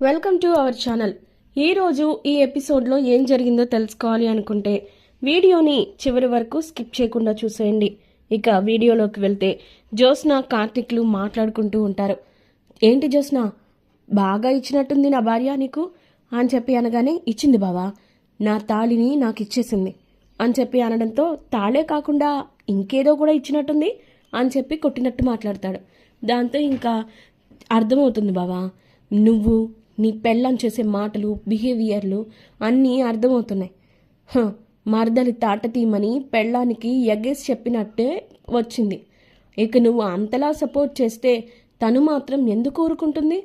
Welcome to our channel. ఈరోజు ఈ ఎపిసోడ్లో ఏం జరిగిందో తెలుసుకోవాలి అనుకుంటే వీడియోని చివరి వరకు స్కిప్ చేయకుండా చూసేయండి. ఇక వీడియోలోకి వెళ్తే జ్యోత్స్న కార్తిక్లు మాట్లాడుకుంటూ ఉంటారు. ఏంటి జ్యోత్స్న? బాగా ఇచ్చినట్టుంది నా భార్య నీకు? అని చెప్పి అనగానే ఇచ్చింది బావా. నా తాళిని నాకు ఇచ్చేసింది. అని చెప్పి అనడంతో తాళే కాకుండా ఇంకేదో కూడా ఇచ్చినట్టుంది? అని చెప్పి కొట్టినట్టు మాట్లాడతాడు. దాంతో ఇంకా అర్థమవుతుంది బావా. నువ్వు నీ పెళ్ళం చేసే మాటలు బిహేవియర్లు అన్నీ అర్థమవుతున్నాయి. హ, మరదలి తాట తీయమని పెళ్ళానికి ఎగేసి చెప్పినట్టే వచ్చింది. ఇక నువ్వు అంతలా సపోర్ట్ చేస్తే తను మాత్రం ఎందుకు ఊరుకుంటుంది?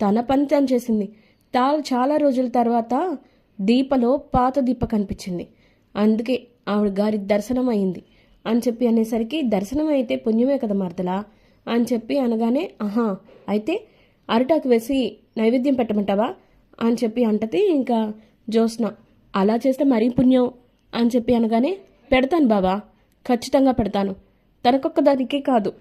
తన పని తను చేసింది. తా చాలా రోజుల తర్వాత దీపలో పాత దీప కనిపించింది. అందుకే ఆవిడ గారి దర్శనం అయింది. అని చెప్పి అనేసరికి దర్శనం అయితే పుణ్యమే కదా మరదలా? అని చెప్పి అనగానే ఆహా అయితే అరిటాకు వేసి నైవేద్యం పెట్టమంటావా? అని చెప్పి అంటది ఇంకా జ్యోత్స్న. అలా చేస్తే మరీ పుణ్యం అని చెప్పి అనగానే పెడతాను బాబా ఖచ్చితంగా పెడతాను. తనకొక్క దానికే కాదు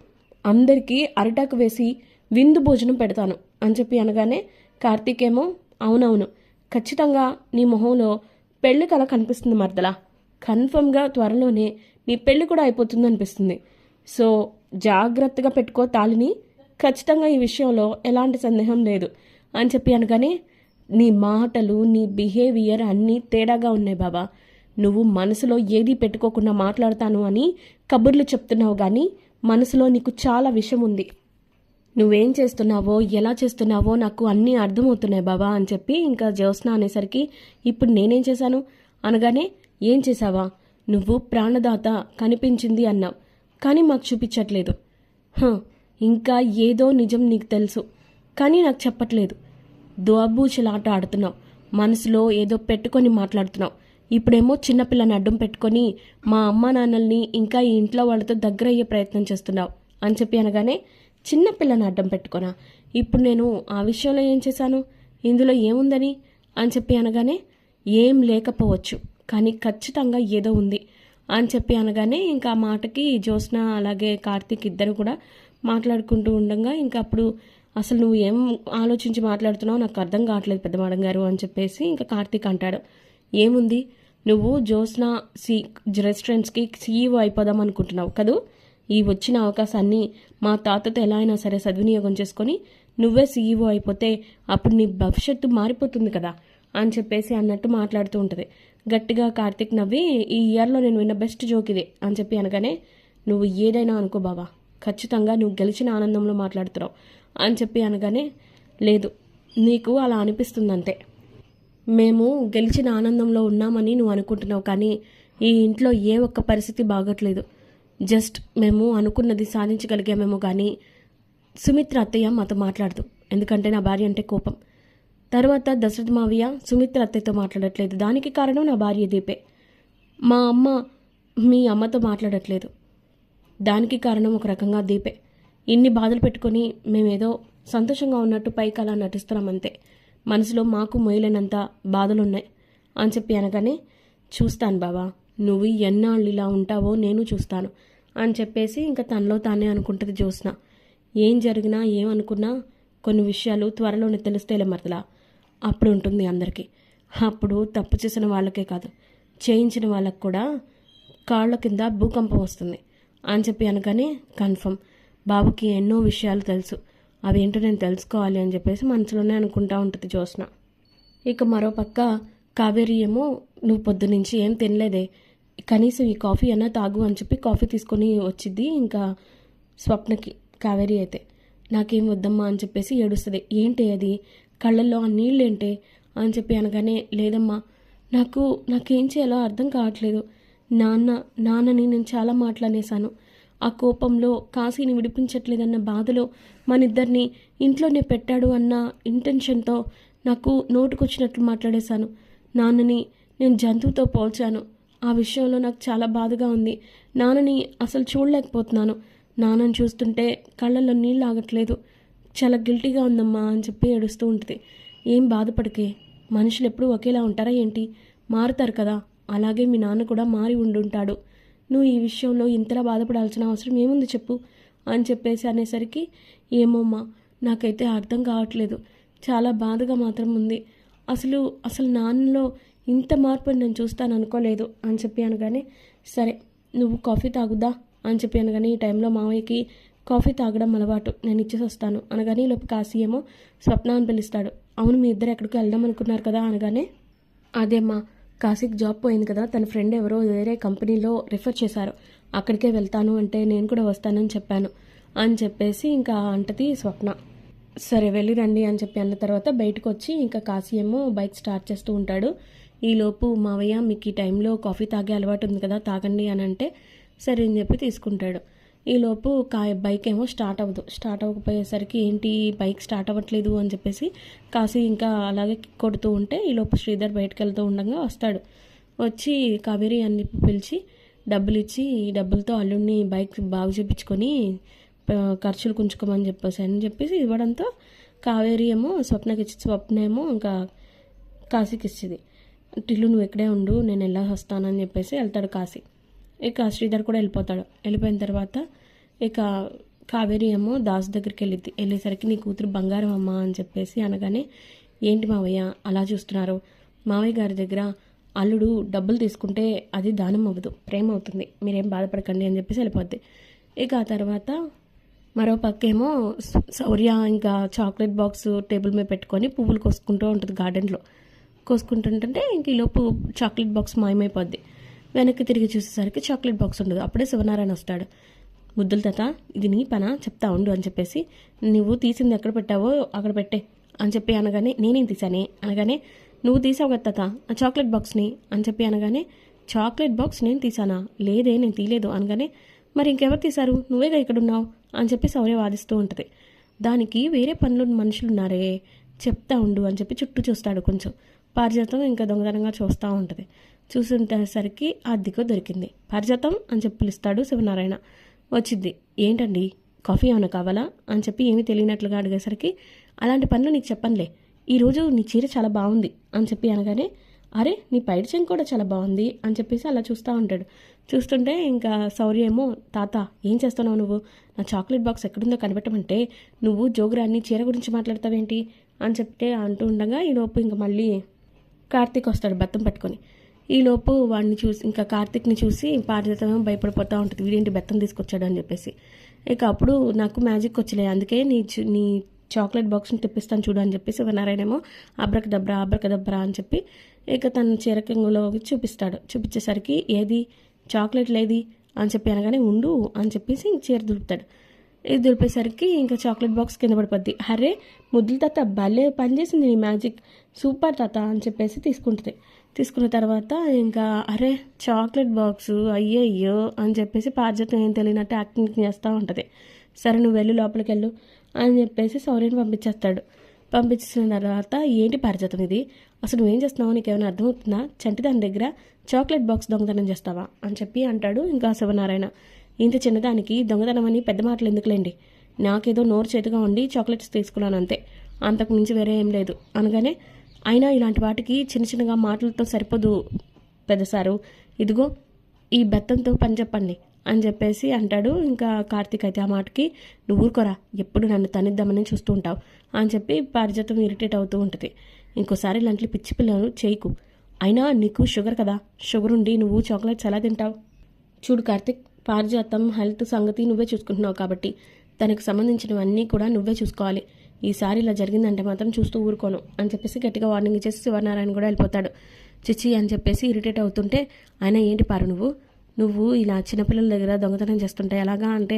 అందరికీ అరిటాకు వేసి విందు భోజనం పెడతాను అని చెప్పి అనగానే కార్తీక్ ఏమో అవునవును ఖచ్చితంగా నీ మొహంలో పెళ్ళి కళ కనిపిస్తుంది మరదలా. కన్ఫర్మ్గా త్వరలోనే నీ పెళ్ళి కూడా అయిపోతుంది అనిపిస్తుంది. సో జాగ్రత్తగా పెట్టుకో తాళిని ఖచ్చితంగా ఈ విషయంలో ఎలాంటి సందేహం లేదు. అని చెప్పి అనగానే నీ మాటలు నీ బిహేవియర్ అన్నీ తేడాగా ఉన్నాయి బాబా. నువ్వు మనసులో ఏది పెట్టుకోకుండా మాట్లాడతాను అని కబుర్లు చెప్తున్నావు కానీ మనసులో నీకు చాలా విషయం ఉంది. నువ్వేం చేస్తున్నావో ఎలా చేస్తున్నావో నాకు అన్నీ అర్థమవుతున్నాయి బాబా అని చెప్పి ఇంకా జ్యోత్స్న అనేసరికి ఇప్పుడు నేనేం చేశాను? అనగానే ఏం చేశావా? నువ్వు ప్రాణదాత కనిపించింది అన్నావు. కానీ మాకు చూపించట్లేదు. హ, ఇంకా ఏదో నిజం నీకు తెలుసు. కానీ నాకు చెప్పట్లేదు. దోబూచలాట ఆడుతున్నావు. మనసులో ఏదో పెట్టుకొని మాట్లాడుతున్నావు. ఇప్పుడేమో చిన్నపిల్లని అడ్డం పెట్టుకొని మా అమ్మ నాన్నల్ని ఇంకా ఈ ఇంట్లో వాళ్ళతో దగ్గర అయ్యే ప్రయత్నం చేస్తున్నావు అని చెప్పి అనగానే చిన్నపిల్లని అడ్డం పెట్టుకోనా? ఇప్పుడు నేను ఆ విషయంలో ఏం చేశాను? ఇందులో ఏముందని? అని చెప్పి అనగానే ఏం లేకపోవచ్చు. కానీ ఖచ్చితంగా ఏదో ఉంది. అని చెప్పి అనగానే ఇంకా ఆ మాటకి జ్యోత్స్న అలాగే కార్తీక్ ఇద్దరు కూడా మాట్లాడుకుంటూ ఉండగా ఇంకా అప్పుడు అసలు నువ్వు ఏం ఆలోచించి మాట్లాడుతున్నావు నాకు అర్థం కావట్లేదు పెద్ద మేడం గారు అని చెప్పేసి ఇంకా కార్తీక్ అంటాడు. ఏముంది? నువ్వు జోస్నా సి రెస్టారెంట్స్కి సీఈఓ అయిపోదాం అనుకుంటున్నావు కదూ? ఈ వచ్చిన అవకాశాన్ని మా తాతతో ఎలా అయినా సరే సద్వినియోగం చేసుకొని నువ్వే సీఈఓ అయిపోతే అప్పుడు నీ భవిష్యత్తు మారిపోతుంది కదా అని చెప్పేసి అన్నట్టు మాట్లాడుతూ ఉంటుంది. గట్టిగా కార్తిక్ నవ్వి ఈ ఇయర్లో నేను విన్న బెస్ట్ జోక్ ఇదే అని చెప్పి అనగానే నువ్వు ఏదైనా అనుకో బావా. ఖచ్చితంగా నువ్వు గెలిచిన ఆనందంలో మాట్లాడుతున్నావు అని చెప్పి అనగానే లేదు నీకు అలా అనిపిస్తుంది అంతే మేము గెలిచిన ఆనందంలో ఉన్నామని నువ్వు అనుకుంటున్నావు కానీ ఈ ఇంట్లో ఏ ఒక్క పరిస్థితి బాగట్లేదు. జస్ట్ మేము అనుకున్నది సాధించగలిగామేమో కానీ సుమిత్ర అత్తయ్య మాతో మాట్లాడదు. ఎందుకంటే నా భార్య అంటే కోపం. తర్వాత దశరథ మావయ్య సుమిత్ర అత్తయ్యతో మాట్లాడట్లేదు. దానికి కారణం నా భార్య దీపే. మా అమ్మ మీ అమ్మతో మాట్లాడట్లేదు. దానికి కారణం ఒక రకంగా దీపే. ఇన్ని బాధలు పెట్టుకొని మేమేదో సంతోషంగా ఉన్నట్టు పైకి అలా నటిస్తున్నాం అంతే. మనసులో మాకు మొయ్యలేనంత బాధలున్నాయి. అని చెప్పి అనగానే చూస్తాను బాబా నువ్వు ఎన్నాళ్ళు ఇలా ఉంటావో నేను చూస్తాను అని చెప్పేసి ఇంకా తనలో తానే అనుకుంటుంది జ్యోత్స్న. ఏం జరిగినా ఏమనుకున్నా కొన్ని విషయాలు త్వరలోనే తెలుస్తేలే మరదలా? అప్పుడు ఉంటుంది అందరికీ. అప్పుడు తప్పు చేసిన వాళ్ళకే కాదు చేయించిన వాళ్ళకు కూడా కాళ్ళ కింద భూకంపం వస్తుంది. అని చెప్పి అనగానే కన్ఫర్మ్. బాబుకి ఎన్నో విషయాలు తెలుసు. అవేంటో నేను తెలుసుకోవాలి అని చెప్పేసి మనసులోనే అనుకుంటా ఉంటుంది జ్యోత్స్న. ఇక మరోపక్క కావేరి ఏమో నువ్వు పొద్దునుంచి ఏం తినలేదే. కనీసం ఈ కాఫీ అన్నా తాగు అని చెప్పి కాఫీ తీసుకొని వచ్చింది ఇంకా స్వప్నకి కావేరి అయితే. నాకేం వద్దమ్మా అని చెప్పేసి ఏడుస్తుంది. ఏంటి అది? కళ్ళల్లో ఆ నీళ్ళేంటే? అని చెప్పి అనగానే లేదమ్మా. నాకు నాకేం చేయాలో అర్థం కావట్లేదు. నాన్న నాన్నని నేను చాలా మాట్లాడేశాను. ఆ కోపంలో కాశీని విడిపించట్లేదన్న బాధలో మనిద్దరిని ఇంట్లోనే పెట్టాడు అన్న ఇంటెన్షన్తో నాకు నోటుకొచ్చినట్లు మాట్లాడేశాను. నాన్నని నేను జంతువుతో పోల్చాను. ఆ విషయంలో నాకు చాలా బాధగా ఉంది. నాన్నని అసలు చూడలేకపోతున్నాను. నాన్నని చూస్తుంటే కళ్ళల్లో నీళ్ళు ఆగట్లేదు. చాలా గిల్టీగా ఉందమ్మా అని చెప్పి ఏడుస్తూ ఉంటుంది. ఏం బాధపడికే? మనుషులు ఎప్పుడూ ఒకేలా ఉంటారా ఏంటి? మారుతారు కదా. అలాగే మీ నాన్న కూడా మారి ఉండుంటాడు. నువ్వు ఈ విషయంలో ఇంతలా బాధపడాల్సిన అవసరం ఏముంది చెప్పు అని చెప్పేసి అనేసరికి ఏమోమ్మా నాకైతే అర్థం కావట్లేదు. చాలా బాధగా మాత్రం ఉంది. అసలు అసలు నాన్నలో ఇంత మార్పు నేను చూస్తాను అనుకోలేదు అని చెప్పి అనగానే సరే నువ్వు కాఫీ తాగుదా అని చెప్పి అనగానే ఈ టైంలో మావయ్యకి కాఫీ తాగడం అలవాటు. నేను ఇచ్చేసి వస్తాను అనగానే లోపు కాశీ ఏమో స్వప్న అని పిలుస్తాడు. అవును మీ ఇద్దరు ఎక్కడికి వెళ్దాం అనుకున్నారు కదా అనగానే అదేమ్మా కాశీకి జాబ్ పోయింది కదా తన ఫ్రెండ్ ఎవరో వేరే కంపెనీలో రిఫర్ చేశారు. అక్కడికే వెళ్తాను అంటే నేను కూడా వస్తానని చెప్పాను అని చెప్పేసి ఇంకా అంటది స్వప్న. సరే వెళ్ళి రండి అని చెప్పి అన్న తర్వాత బయటకు వచ్చి ఇంకా కాశీ ఏమో బైక్ స్టార్ట్ చేస్తూ ఉంటాడు. ఈలోపు మావయ్య మీకు ఈ టైంలో కాఫీ తాగే అలవాటు ఉంది కదా తాగండి అని అంటే సరే అని చెప్పి తీసుకుంటాడు. ఈలోపు కా బైక్ ఏమో స్టార్ట్ అవ్వదు. స్టార్ట్ అవ్వకపోయేసరికి ఏంటి బైక్ స్టార్ట్ అవ్వట్లేదు అని చెప్పేసి కాశీ ఇంకా అలాగే కొడుతూ ఉంటే ఈలోపు శ్రీధర్ బయటకు వెళ్తూ ఉండగా వస్తాడు. వచ్చి కావేరి అన్ని పిలిచి డబ్బులు ఇచ్చి ఈ డబ్బులతో అల్లుడిని బైక్ బాగు చేయించుకొని ఖర్చులు కుంచుకోమని చెప్పేసి అని చెప్పేసి ఇవ్వడంతో కావేరి ఏమో స్వప్నకి ఇచ్చి స్వప్న ఏమో ఇంకా కాశీకి ఇచ్చింది. టిల్లు నువ్వు ఇక్కడే ఉండు నేను ఎలా వస్తానని చెప్పేసి వెళ్తాడు కాశీ. ఇక శ్రీధర్ కూడా వెళ్ళిపోతాడు. వెళ్ళిపోయిన తర్వాత ఇక కావేరి ఏమో దాసు దగ్గరికి వెళ్ళిద్ది. వెళ్ళేసరికి నీ కూతురు బంగారం అమ్మ అని చెప్పేసి అనగానే ఏంటి మావయ్య అలా చూస్తున్నారు. మావయ్య గారి దగ్గర అల్లుడు డబ్బులు తీసుకుంటే అది దానం అవ్వదు. ప్రేమ అవుతుంది. మీరేం బాధపడకండి అని చెప్పేసి వెళ్ళిపోద్ది. ఇక ఆ తర్వాత మరో పక్కేమో శౌర్య ఇంకా చాక్లెట్ బాక్స్ టేబుల్ మీద పెట్టుకొని పువ్వులు కోసుకుంటూ ఉంటుంది గార్డెన్లో. కోసుకుంటుంటే ఇంక ఈలోపు చాక్లెట్ బాక్స్ మాయమైపోద్ది. వెనక్కి తిరిగి చూసేసరికి చాక్లెట్ బాక్స్ ఉండదు. అప్పుడే శివనారాయణ వస్తాడు. ముద్దుల తాత ఇది నీ పనా? చెప్తా ఉండు అని చెప్పేసి నువ్వు తీసింది ఎక్కడ పెట్టావో అక్కడ పెట్టే అని చెప్పి అనగానే నేనేం తీసానే అనగానే నువ్వు తీసావు కదా తాత ఆ చాక్లెట్ బాక్స్ని అని చెప్పి అనగానే చాక్లెట్ బాక్స్ నేను తీసానా లేదే నేను తీయలేదు అనగానే మరి ఇంకెవరు తీశారు? నువ్వేగా ఇక్కడ ఉన్నావు అని చెప్పి సౌర్య వాదిస్తూ ఉంటుంది. దానికి వేరే పనులు మనుషులు ఉన్నారే చెప్తా ఉండు అని చెప్పి చుట్టూ చూస్తాడు కొంచెం. పారిజాతం ఇంకా దొంగతనంగా చూస్తూ ఉంటుంది. చూసుంటేసరికి అద్దెకో దొరికింది. పారిజాతం అని చెప్పి పిలుస్తాడు శివనారాయణ. వచ్చింది. ఏంటండి? కాఫీ ఏమైనా కావాలా? అని చెప్పి ఏమీ తెలియనట్లుగా అడిగేసరికి అలాంటి పనులు నీకు చెప్పనులే. ఈరోజు నీ చీర చాలా బాగుంది అని చెప్పి అనగానే అరే నీ పైడి కూడా చాలా బాగుంది అని చెప్పేసి అలా చూస్తూ ఉంటాడు. చూస్తుంటే ఇంకా శౌర్య ఏమో తాత ఏం చేస్తున్నావు నువ్వు? నా చాక్లెట్ బాక్స్ ఎక్కడుందో కనిపెట్టమంటే నువ్వు జోగురాన్ని చీర గురించి మాట్లాడతావేంటి? అని చెప్తే అంటూ ఉండగా ఈలోపు ఇంకా మళ్ళీ కార్తీక్ వస్తాడు బత్తం పట్టుకొని. ఈలోపు వాడిని చూసి ఇంకా కార్తీక్ని చూసి పారిజాతం భయపడిపోతూ ఉంటుంది. వీడేంటి బెత్తం తీసుకొచ్చాడు అని చెప్పేసి. ఇక అప్పుడు నాకు మ్యాజిక్ వచ్చలే అందుకే నీ నీ చాక్లెట్ బాక్స్ని తెప్పిస్తాను చూడు అని చెప్పేసి నారాయణేమో అబ్రక దబ్రా అబ్రక దబ్రా అని చెప్పి ఇక తన చీరకంగులో చూపిస్తాడు. చూపించేసరికి ఏది? చాక్లెట్ లేది అని చెప్పి అనగానే ఉండు అని చెప్పేసి చీర దులుపుతాడు. ఇది దులిపేసరికి ఇంకా చాక్లెట్ బాక్స్ కింద పడిపోద్ది. అరే ముద్దుల తాత భలే పనిచేసింది నీ మ్యాజిక్. సూపర్ తాత అని చెప్పేసి తీసుకుంటుంది. తీసుకున్న తర్వాత ఇంకా అరే చాక్లెట్ బాక్స్ అయ్యయ్యో అని చెప్పేసి పారిజాతం ఏం తెలియనట్టు యాక్టింగ్ చేస్తూ ఉంటుంది. సరే నువ్వు వెళ్ళి లోపలికి వెళ్ళు అని చెప్పేసి సౌర్యని పంపించేస్తాడు. పంపించిన తర్వాత ఏంటి పారిజాతం ఇది? అసలు నువ్వేం చేస్తున్నావు నీకు ఏమైనా అర్థమవుతుందా? చంటి దాని దగ్గర చాక్లెట్ బాక్స్ దొంగతనం చేస్తావా? అని చెప్పి అంటాడు ఇంకా శివనారాయణ. ఇంత చిన్నదానికి దొంగతనం అని పెద్ద మాటలు ఎందుకులేండి? నాకేదో నోరు చేతిగా ఉండి చాక్లెట్స్ తీసుకున్నాను అంతే. అంతకు మించి వేరే ఏం లేదు. అనగానే అయినా ఇలాంటి వాటికి చిన్న చిన్నగా మాటలతో సరిపోదు పెద్ద సారు. ఇదిగో ఈ బెత్తంతో పని చెప్పండి అని చెప్పేసి అంటాడు. ఇంకా కార్తీక్ అయితే ఆ మాటకి నువ్వు ఊరుకోరా ఎప్పుడు నన్ను తనిద్దామని చూస్తూ ఉంటావు అని చెప్పి పారిజాతం ఇరిటేట్ అవుతూ ఉంటుంది. ఇంకోసారి ఇలాంటి పిచ్చి పిల్లలు చేయకు. అయినా నీకు షుగర్ కదా షుగర్ ఉండి నువ్వు చాక్లెట్స్ ఎలా తింటావు? చూడు కార్తిక్ పారిజాతం హెల్త్ సంగతి నువ్వే చూసుకుంటున్నావు కాబట్టి తనకు సంబంధించినవన్నీ కూడా నువ్వే చూసుకోవాలి. ఈసారి ఇలా జరిగిందంటే మాత్రం చూస్తూ ఊరుకోను అని చెప్పేసి గట్టిగా వార్నింగ్ ఇచ్చేసి శివనారాయణ కూడా వెళ్ళిపోతాడు. చిచ్చి అని చెప్పేసి ఇరిటేట్ అవుతుంటే ఆయన ఏంటి పారు నువ్వు? నువ్వు ఇలా చిన్నపిల్లల దగ్గర దొంగతనం చేస్తుంటే ఎలాగా అంటే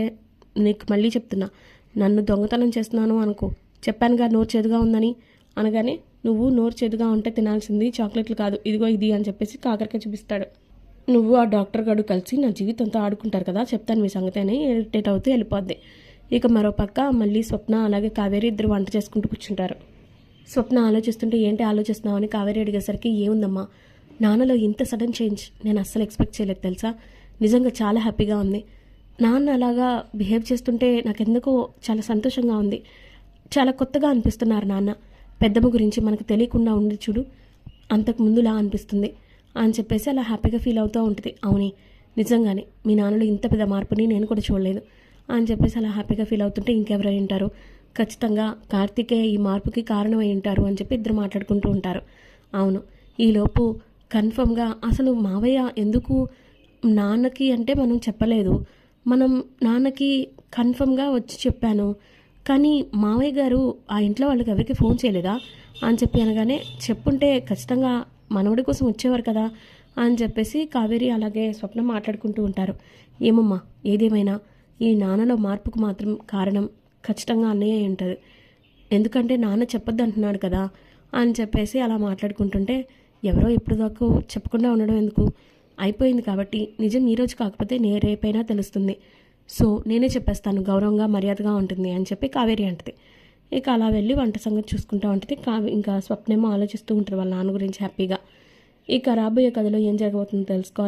నీకు మళ్ళీ చెప్తున్నా నన్ను దొంగతనం చేస్తున్నాను అనుకో. చెప్పానుగా నోరు చేదుగా ఉందని. అనగానే నువ్వు నోరు చేదుగా ఉంటే తినాల్సింది చాక్లెట్లు కాదు. ఇదిగో ఇది అని చెప్పేసి కాకరకాయ చూపిస్తాడు. నువ్వు ఆ డాక్టర్ గడు కలిసి నా జీవితంతో ఆడుకుంటారు కదా? చెప్తాను మీ సంగతి అని ఇరిటేట్ అవుతూ వెళ్ళిపోద్ది. ఇక మరో పక్క మళ్ళీ స్వప్న అలాగే కావేరి ఇద్దరు వంట చేసుకుంటూ కూర్చుంటారు. స్వప్న ఆలోచిస్తుంటే ఏంటి ఆలోచిస్తున్నావు అని కావేరి అడిగేసరికి ఏముందమ్మా నాన్నలో ఇంత సడన్ చేంజ్ నేను అస్సలు ఎక్స్పెక్ట్ చేయలేదు తెలుసా? నిజంగా చాలా హ్యాపీగా ఉంది. నాన్న అలాగా బిహేవ్ చేస్తుంటే నాకెందుకో చాలా సంతోషంగా ఉంది. చాలా కొత్తగా అనిపిస్తున్నారు నాన్న. పెద్దమ్మ గురించి మనకు తెలియకుండా ఉండి చూడు అంతకు ముందులా అనిపిస్తుంది అని చెప్పేసి అలా హ్యాపీగా ఫీల్ అవుతూ ఉంటుంది. అవుని నిజంగానే మీ నాన్నలో ఇంత పెద్ద మార్పుని నేను కూడా చూడలేదు. అని చెప్పేసి అలా హ్యాపీగా ఫీల్ అవుతుంటే ఇంకెవరై ఉంటారు? ఖచ్చితంగా కార్తికే ఈ మార్పుకి కారణమై ఉంటారు అని చెప్పి ఇద్దరు మాట్లాడుకుంటూ ఉంటారు. అవును. ఈలోపు కన్ఫర్మ్గా అసలు మావయ్య ఎందుకు నాన్నకి అంటే మనం చెప్పలేదు. మనం నాన్నకి కన్ఫర్మ్గా వచ్చి చెప్పాను. కానీ మావయ్య గారు ఆ ఇంట్లో వాళ్ళకి ఎవరికి ఫోన్ చేయలేదా? అని చెప్పి అనగానే చెప్పుంటే ఖచ్చితంగా మనవడి కోసం వచ్చేవారు కదా? అని చెప్పేసి కావేరి అలాగే స్వప్న మాట్లాడుకుంటూ ఉంటారు. ఏమమ్మా? ఏదేమైనా? ఈ నాన్నలో మార్పుకు మాత్రం కారణం ఖచ్చితంగా అన్నయ్య ఉంటుంది. ఎందుకంటే నాన్న చెప్పొద్దు అంటున్నాడు కదా అని చెప్పేసి అలా మాట్లాడుకుంటుంటే ఎవరో ఇప్పుడు దాకా చెప్పకుండా ఉండడం ఎందుకు? అయిపోయింది కాబట్టి నిజం ఈ రోజు కాకపోతే నే రేపైనా తెలుస్తుంది. సో నేనే చెప్పేస్తాను గౌరవంగా మర్యాదగా ఉంటుంది అని చెప్పి కావేరి అంటది. ఇక అలా వెళ్ళి వంట సంగతి చూసుకుంటూ ఉంటుంది. కావే ఇంకా స్వప్నేమో ఆలోచిస్తూ ఉంటారు వాళ్ళ నాన్న గురించి హ్యాపీగా. ఇక రాబోయే కథలో ఏం జరగబోతుందో తెలుసుకోవాలి.